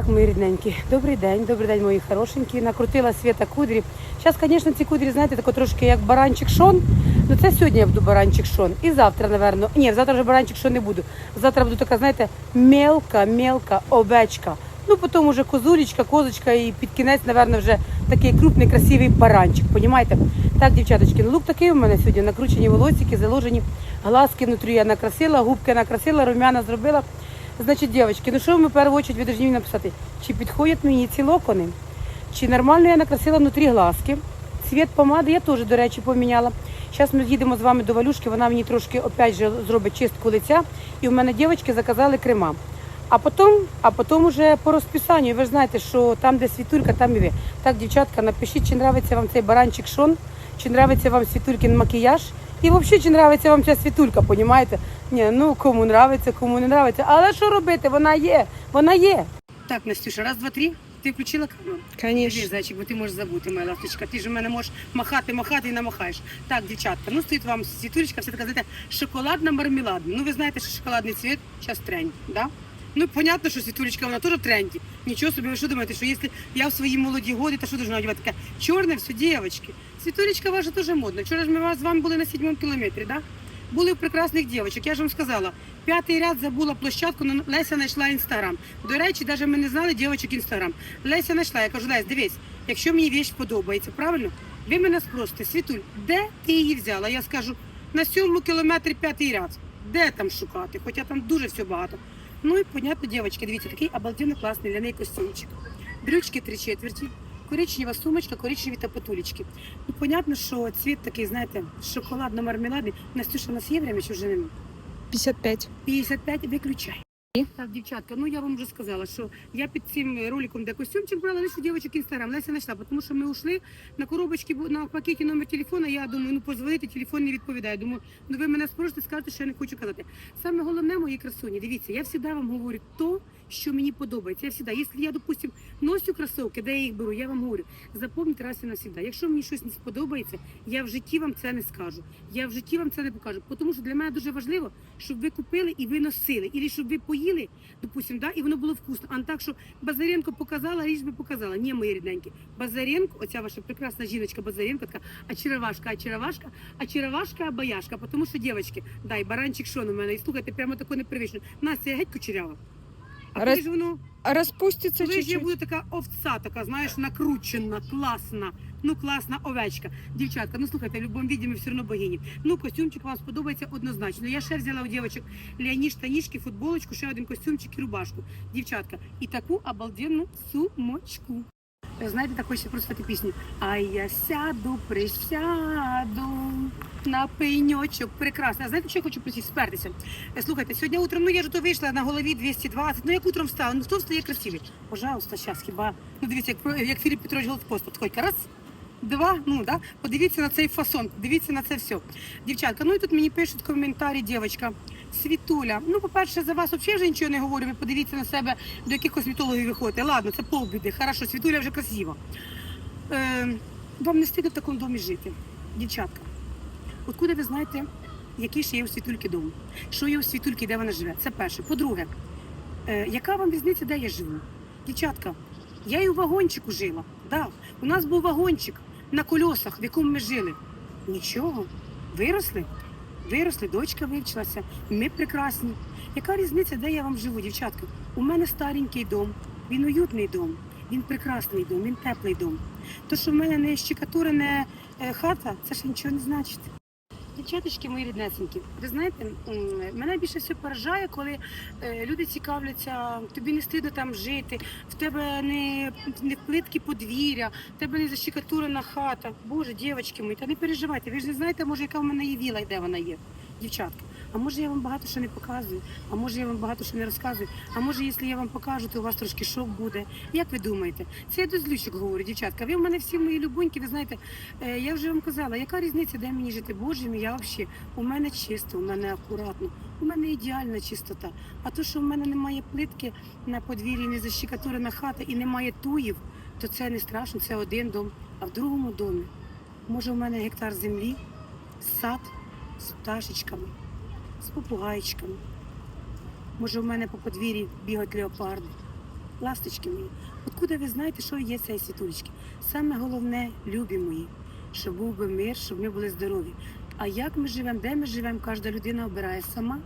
Так, мої добрий день, добрий день, мої хорошенькі. Накрутила свята кудрі. Зараз, звісно, ці кудрі, знаєте, тако трошки як баранчик шон. Ну це сьогодні я буду баранчик шон. І завтра, напевно. Ні, завтра вже баранчик шон не буду. Завтра буду така, знаєте, мелка, мелка овечка. Ну, потім уже козулечка, козочка і під кінець, напевно, вже такий крупний, красивий баранчик. Понімаєте? Так, дівчаточки, ну лук такий у мене сьогодні. Накручені волосики, заложені, глазки внутрі я накрасила, губки накрасила, румяна зробила. Значить, дівчатки, ну що ми в першу чергу ви повинні написати? Чи підходять мені ці локони? Чи нормально я накрасила внутрі глазки? Цвіт помади я теж, до речі, поміняла. Зараз ми їдемо з вами до Валюшки, вона мені трошки опять же зробить чистку лиця. І у мене дівчатки заказали крема. А потім, а потім уже по розписанню. Ви ж знаєте, що там, де світулька, там і ви. Так, дівчатка, напишіть, чи нравиться вам цей баранчик шон, чи нравиться вам світулькин макіяж. І взагалі, чи нравиться вам ця світулька, понімаєте? Ні, ну кому нравиться, кому не нравиться. Але що робити? Вона є, вона є. Так, Настюша, раз, два, три. Ти включила камеру? Конечно. зайчик, бо ти можеш забути, моя ласточка. Ти ж у мене можеш махати, махати і намахаєш. Так, дівчатка, ну стоїть вам світулечка, все така, знаєте, шоколадна мармеладна. Ну ви знаєте, що шоколадний цвіт зараз тренд, да? Ну, понятно, що світулечка, вона теж в тренді. Нічого собі, ви що думаєте, що якщо я в свої молоді годи, то що должна одягати? Таке чорне все, дівчатки. Світулечка ваша теж модна. Вчора ж ми вас- з вами були на сьомому кілометрі, да? Були у прекрасних дівчаток. Я ж вам сказала, п'ятий ряд забула площадку, але Леся знайшла інстаграм. До речі, навіть ми не знали дівчаток інстаграм. Леся знайшла, я кажу, Лесь, дивись, якщо мені віч подобається, правильно? Ви мене спросите, Світуль, де ти її взяла? Я скажу, на сьомому кілометрі п'ятий ряд. Де там шукати? Хоча там дуже все багато. Ну і понятно, дівчатки, дивіться, такий обалденно класний для неї костюмчик. Брючки три четверті, коричнева сумочка, коричневі та потулечки. Ну, понятно, що цвіт такий, знаєте, шоколадно-мармеладний. Настюша, у нас є время чи вже нема? 55. 55 виключай. Так, дівчатка, ну я вам вже сказала, що я під цим роликом, де костюмчик брала, лише дівчаток інстаграм. Леся знайшла, тому що ми ушли на коробочці, бу- на пакеті номер телефона. Я думаю, ну позвонити, телефон не відповідає. Думаю, ну ви мене спросите, скажете, що я не хочу казати. Саме головне, мої красуні, дивіться, я завжди вам говорю то, що мені подобається. Я завжди, якщо я, допустим, носю кросовки, де я їх беру, я вам говорю, запам'ятайте раз і навсегда. Якщо мені щось не сподобається, я в житті вам це не скажу. Я в житті вам це не покажу. Тому що для мене дуже важливо, щоб ви купили і ви носили, і щоб ви поїли, допустим, да, і воно було вкусно. А не так, що Базаренко показала, річ би показала. Ні, мої рідненькі. Базаренко, оця ваша прекрасна жіночка Базаренко, така очаровашка, очаровашка, очаровашка, бояшка. Тому що, дівчатки, дай баранчик шон у мене. І слухайте, прямо тако непривично. Настя, я геть кучерява. А коли Роз- ж воно Распустится коли ж я чуть-чуть. буду така овца, така, знаєш, накручена, класна, ну класна овечка. Дівчатка, ну слухайте, в будь-якому віді ми все одно богині. Ну, костюмчик вам сподобається однозначно. Я ще взяла у дівчаток ляні штанішки, футболочку, ще один костюмчик і рубашку. Дівчатка, і таку обалденну сумочку. Знаєте, так хочеться проспати пісню. А я сяду, присяду на пеньочок. Прекрасно. А знаєте, що я хочу просити? Спертися. Е, Слухайте, сьогодні утром, ну я ж то вийшла на голові 220. Ну як утром встала? Ну хто встає красивий? Пожалуйста, зараз хіба. Ну дивіться, як, як Філіп Петрович Голдпост. От раз, два, ну да. Подивіться на цей фасон, дивіться на це все. Дівчатка, ну і тут мені пишуть коментарі, дівчатка. Світуля, ну по-перше, за вас взагалі вже нічого не говорю. Ви подивіться на себе, до яких косметологів ви ходите. Ладно, це полбіди. Хорошо, світуля вже красива. Е, вам не стидно в такому домі жити, дівчатка. Откуда ви знаєте, який ще є у світульки дом? Що є у світульки, де вона живе? Це перше. По-друге, е, яка вам різниця, де я живу? Дівчатка, я і у вагончику жила. Да. У нас був вагончик на кольосах, в якому ми жили. Нічого, виросли, виросли, дочка вивчилася, ми прекрасні. Яка різниця, де я вам живу, дівчатка? У мене старенький дом, він уютний дом, він прекрасний дом, він теплий дом. То, що в мене не щекатурена е, хата, це ж нічого не значить. Дівчаточки мої ріднесенькі, ви знаєте, мене більше все поражає, коли е, люди цікавляться, тобі не стидно там жити, в тебе не, не плитки подвір'я, в тебе не защекатурена хата. Боже, дівчатки мої, та не переживайте, ви ж не знаєте, може, яка в мене є віла і де вона є, дівчатка. А може я вам багато що не показую, а може я вам багато що не розказую, а може, якщо я вам покажу, то у вас трошки шок буде. Як ви думаєте? Це я до злючок говорю, дівчатка. Ви в мене всі мої любоньки, ви знаєте, Е, Я вже вам казала, яка різниця, де мені жити? Боже мій, я взагалі, у мене чисто, у мене акуратно, у мене ідеальна чистота. А то, що в мене немає плитки на подвір'ї, не защекатурена хата і немає туїв, то це не страшно, це один дом. А в другому домі, може, у мене гектар землі, сад з пташечками, з попугайчиками. Може, в мене по подвір'ї бігають леопарди. ласточки мої, откуда ви знаєте, що є цей світулечки? Саме головне, любі мої, щоб був би мир, щоб ми були здорові. А як ми живемо, де ми живемо, кожна людина обирає сама.